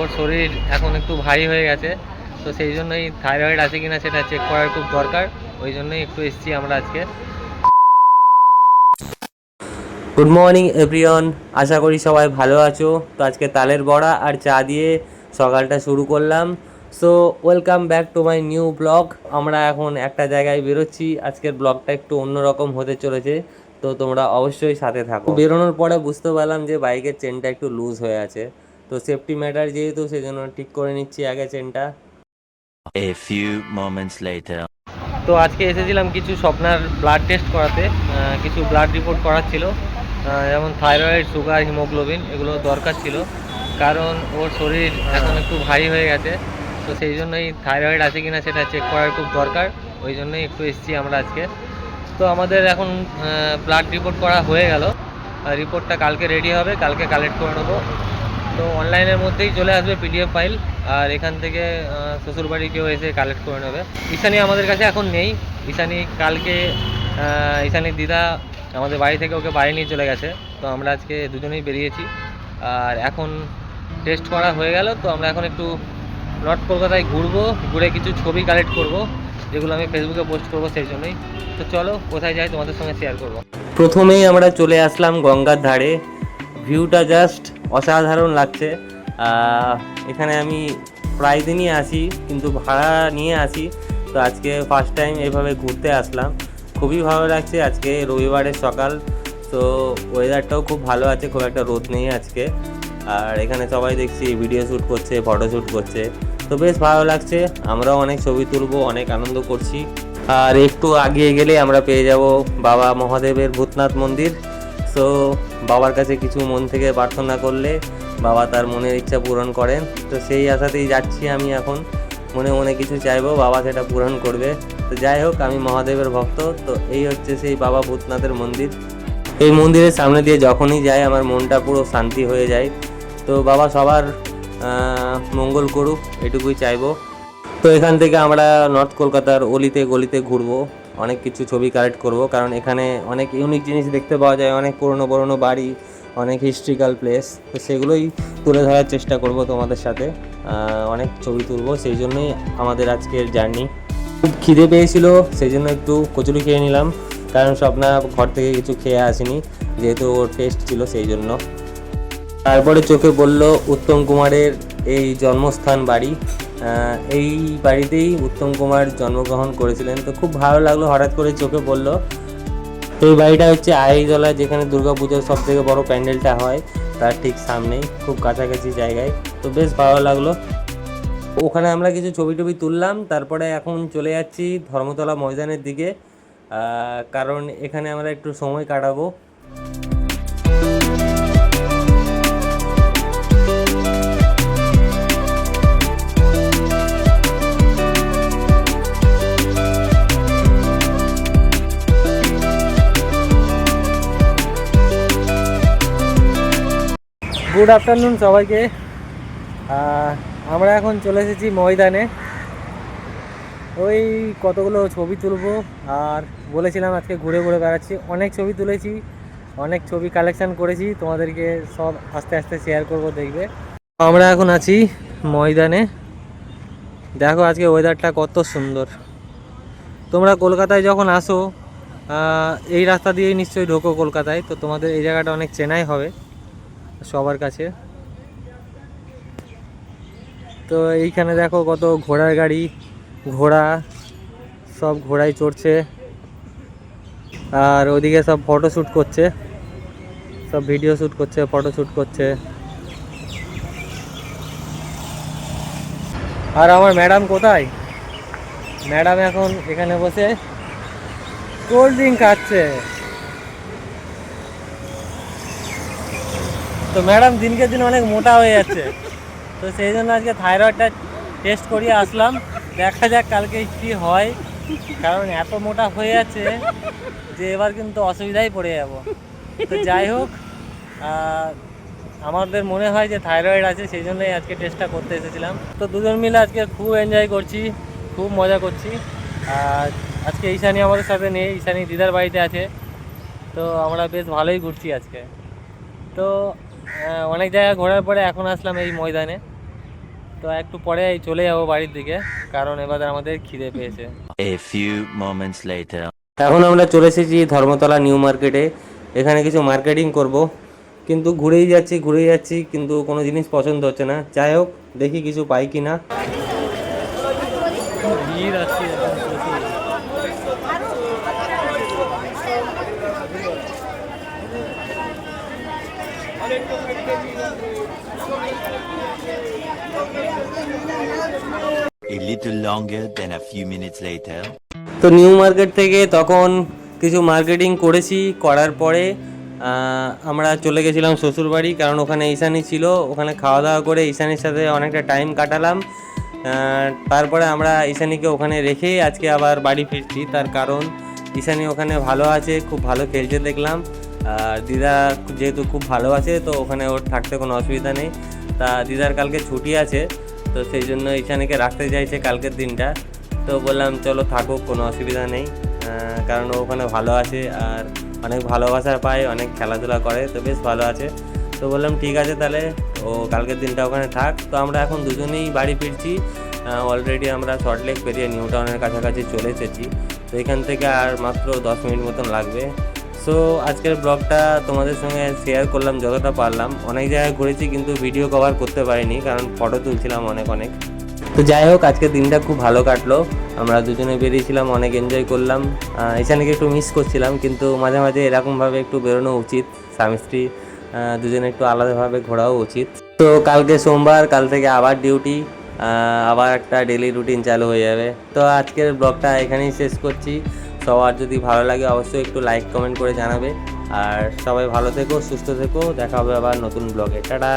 ওর শরীর এখন একটু ভারী হয়ে গেছে, তো সেই জন্যই থাইরয়েড আছে কিনা সেটা চেক করার খুব দরকার, ওই জন্যই একটু এসেছি আমরা আজকে। গুড মর্নিং এভরিওয়ান আশা করি সবাই ভালো আছো। তো আজকে তালের বড়া আর চা দিয়ে সকালটা শুরু করলাম। So welcome back to my new blog আমরা এখন একটা জায়গায় বেরোচ্ছি। আজকের ব্লগটা একটু অন্যরকম হতে চলেছে। তো তোমরা অবশ্যই সাথে থাকো। বেরোনোর পরে বুঝতে পারলাম যে বাইকের চেনটা একটু লুজ হয়ে আছে। তো সেফটি ম্যাটার যেহেতু সেই জন্য ঠিক করে নিচ্ছি আগে চেনটা A few moments later. তো আজকে এসেছিলাম কিছু স্বপ্নার ব্লাড টেস্ট করাতে কিছু ব্লাড রিপোর্ট করার ছিল। যেমন থাইরয়েড সুগার হিমোগ্লোবিন এগুলো দরকার ছিল। কারণ ওর শরীর এখন একটু ভারী হয়ে গেছে তো সেই জন্যই থাইরয়েড আছে কিনা সেটা চেক করার খুব দরকার। ওই জন্যই একটু এসেছি আমরা আজকে। তো আমাদের এখন ব্লাড রিপোর্ট করা হয়ে গেল। রিপোর্টটা কালকে রেডি হবে কালকে কালেক্ট করে নেব। তো অনলাইনের মধ্যেই চলে আসবে পিডিএফ ফাইল, আর এখান থেকে শ্বশুরবাড়ি কেউ এসে কালেক্ট করে নেবে। ঈশানি আমাদের কাছে এখন নেই। ঈশানি কালকে ঈশানির দিদা আমাদের বাড়ি থেকে ওকে বাড়ি নিয়ে চলে গেছে। তো আমরা আজকে দুজনেই বেরিয়েছি। আর এখন টেস্ট করা হয়ে গেল, তো আমরা এখন একটু নর্থ কলকাতায় ঘুরবো, ঘুরে কিছু ছবি কালেক্ট করব, যেগুলো আমি ফেসবুকে পোস্ট করব সেই জন্যই। তো চলো, কোথায় যাই তোমাদের সঙ্গে শেয়ার করব। প্রথমেই আমরা চলে আসলাম গঙ্গার ধারে। ভিউটা জাস্ট অসাধারণ লাগছে। এখানে আমি প্রায় দিনই আসি কিন্তু ভাড়া নিয়ে আসি তো আজকে ফার্স্ট টাইম এভাবে ঘুরতে আসলাম। খুবই ভালো লাগছে আজকে রবিবারের সকাল। তো ওয়েদারটাও খুব ভালো আছে, খুব একটা রোদ নেই আজকে। আর এখানে সবাই দেখছি ভিডিও শ্যুট করছে ফটো শ্যুট করছে। তো বেশ ভালো লাগছে, আমরাও অনেক ছবি তুলবো, অনেক আনন্দ করছি। আর একটু আগিয়ে গেলে আমরা পেয়ে যাব বাবা মহাদেবের ভূতনাথ মন্দির। সো বাবার কাছে কিছু মন থেকে প্রার্থনা করলে বাবা তার মনের ইচ্ছা পূরণ করেন। তো সেই আশাতেই যাচ্ছি আমি এখন। মনে মনে কিছু চাইব, বাবা সেটা পূরণ করবে। তো যাই হোক, আমি মহাদেবের ভক্ত। তো এই হচ্ছে সেই বাবা ভূতনাথের মন্দির। এই মন্দিরের সামনে দিয়ে যখনই যাই, আমার মনটা পুরো শান্তি হয়ে যায়। তো বাবা সবার মঙ্গল করুক, এটুকুই চাইব। তো এখান থেকে আমরা নর্থ কলকাতার অলিতে গলিতে ঘুরবো। অনেক কিছু ছবি কালেক্ট করব, কারণ এখানে অনেক ইউনিক জিনিস দেখতে পাওয়া যায়, অনেক পুরনো পুরনো বাড়ি, অনেক হিস্ট্রিক্যাল প্লেস তো সেগুলোই তুলে ধরার চেষ্টা করব তোমাদের সাথে। অনেক ছবি তুলব, সেই জন্যই আমাদের আজকের জার্নি খুব খিদে পেয়েছিল, সেই জন্য একটু কচুরি খেয়ে নিলাম, কারণ স্বপ্না ঘর থেকে কিছু খেয়ে আসেনি, যেহেতু ওর টেস্ট ছিল সেই জন্য। তারপরে চোখে পড়ল উত্তম কুমারের এই জন্মস্থান বাড়ি। এই বাড়িতেই উত্তম কুমার জন্মগ্রহণ করেছিলেন। তো খুব ভালো লাগল, হঠাৎ করে চোখে পড়ল। তো এই বাড়িটা হচ্ছে আইজলা যেখানে দুর্গাপুজোর সব থেকে বড় প্যান্ডেলটা হয়, তার ঠিক সামনেই, খুব কাছাকাছি জায়গায়। তো বেশ ভালো লাগল। ওখানে আমরা কিছু ছবি টবি তুললাম, তারপরে এখন চলে যাচ্ছি ধর্মতলা ময়দানের দিকে। কারণ এখানে আমরা একটু সময় কাটাবো। গুড আফটারনুন সবাইকে। আমরা এখন চলে এসেছি ময়দানে। ওই কতগুলো ছবি তুলবো আর বলেছিলাম আজকে ঘুরে ঘুরে বেড়াচ্ছি। অনেক ছবি তুলেছি, অনেক ছবি কালেকশান করেছি। তোমাদেরকে সব আস্তে আস্তে শেয়ার করব, দেখবে। আমরা এখন আছি ময়দানে। দেখো আজকে ওয়েদারটা কত সুন্দর। তোমরা কলকাতায় যখন আসো এই রাস্তা দিয়েই নিশ্চয়ই ঢোকো কলকাতায়। তো তোমাদের এই জায়গাটা অনেক চেনাই হবে। সবার কাছে। তো এইখানে দেখো কত ঘোড়ার গাড়ি, ঘোড়া, সব ঘোড়ায় চড়ছে। আর ওদিকে সব ফটো শ্যুট করছে। সব ভিডিও শ্যুট করছে ফটো শ্যুট করছে। আর আমার ম্যাডাম কোথায়? ম্যাডাম এখন এখানে বসে কোল্ড ড্রিঙ্ক খাচ্ছে। তো ম্যাডাম দিনকে দিন অনেক মোটা হয়ে যাচ্ছে। তো সেই জন্য আজকে থাইরয়েডটা টেস্ট করিয়ে আসলাম। দেখা যাক কালকে কি হয়। কারণ এত মোটা হয়ে যাচ্ছে যে এবার কিন্তু অসুবিধায় পড়ে যাব। তো যাই হোক আমাদের মনে হয় যে থাইরয়েড আছে, সেই জন্যই আজকে টেস্টটা করতে এসেছিলাম। তো দুজন মিলে আজকে খুব এনজয় করছি, খুব মজা করছি। আর আজকে ঈশানি আমাদের সাথে নেই, ঈশানি দিদার বাড়িতে আছে। তো আমরা বেশ ভালোই ঘুরছি আজকে। তো অনেক জায়গা ঘোরার পরে এখন আসলাম এই ময়দানে। তো একটু পরে চলে যাব বাড়ির দিকে কারণ এবার আমাদের খিদে পেয়েছে। Moments later. এখন আমরা চলে এসেছি ধর্মতলা নিউ মার্কেটে। এখানে কিছু মার্কেটিং করব। কিন্তু ঘুরেই যাচ্ছি ঘুরেই যাচ্ছি কিন্তু কোনো জিনিস পছন্দ হচ্ছে না। যাই হোক দেখি কিছু পাই কি না A little longer than a few minutes later. তো নিউ মার্কেট থেকে তখন কিছু মার্কেটিং করেছি, করার পরে আমরা চলে গেছিলাম শ্বশুরবাড়ি, কারণ ওখানে ঈশানি ছিল। ওখানে খাওয়া দাওয়া করে ঈশানির সাথে অনেকটা টাইম কাটালাম। তারপরে আমরা ঈশানিকে ওখানে রেখে আজকে আবার বাড়ি ফিরছি। তার কারণ, ঈশানি ওখানে ভালো আছে, খুব ভালো খেলছে দেখলাম। আর দিদা যেহেতু খুব ভালো আছে, তো ওখানে ওর থাকতে কোনো অসুবিধা নেই। তা দিদার কালকে ছুটি আছে, তো সেই জন্য ঈশানীকে রাখতে চাইছে কালকের দিনটা। তো বললাম, চলো থাকুক, কোনো অসুবিধা নেই। কারণ ও ওখানে ভালো আছে আর অনেক ভালোবাসা পায়, অনেক খেলাধুলা করে, তো বেশ ভালো আছে। তো বললাম, ঠিক আছে তাহলে, ও কালকের দিনটা ওখানে থাক। তো আমরা এখন দুজনেই বাড়ি ফিরছি। অলরেডি আমরা সল্টলেক পেরিয়ে নিউ টাউনের কাছাকাছি চলে এসেছি। তো এখান থেকে আর মাত্র দশ মিনিট মতন লাগবে। সো আজকের ব্লগটা তোমাদের সঙ্গে শেয়ার করলাম, যতটা পারলাম। অনেক জায়গায় ঘুরেছি, কিন্তু ভিডিও কভার করতে পারিনি, কারণ ফটো তুলছিলাম অনেক অনেক। তো যাই হোক, আজকের দিনটা খুব ভালো কাটলো। আমরা দুজনে বেরিয়েছিলাম, অনেক এনজয় করলাম। ঈশানীকে একটু মিস করছিলাম, কিন্তু মাঝে মাঝে এরকমভাবে একটু বেরোনো উচিত। স্বামী, স্ত্রী দুজনে একটু আলাদাভাবে ঘোরাও উচিত। তো কালকে সোমবার, কাল থেকে আবার ডিউটি আবার একটা ডেলি রুটিন চালু হয়ে যাবে। তো আজকের ব্লগটা এখানেই শেষ করছি। সবার যদি ভালো লাগে অবশ্যই একটু লাইক কমেন্ট করে জানাবে। আর সবাই ভালো থেকো, সুস্থ থেকো, দেখা হবে আবার নতুন ব্লগে টাটা!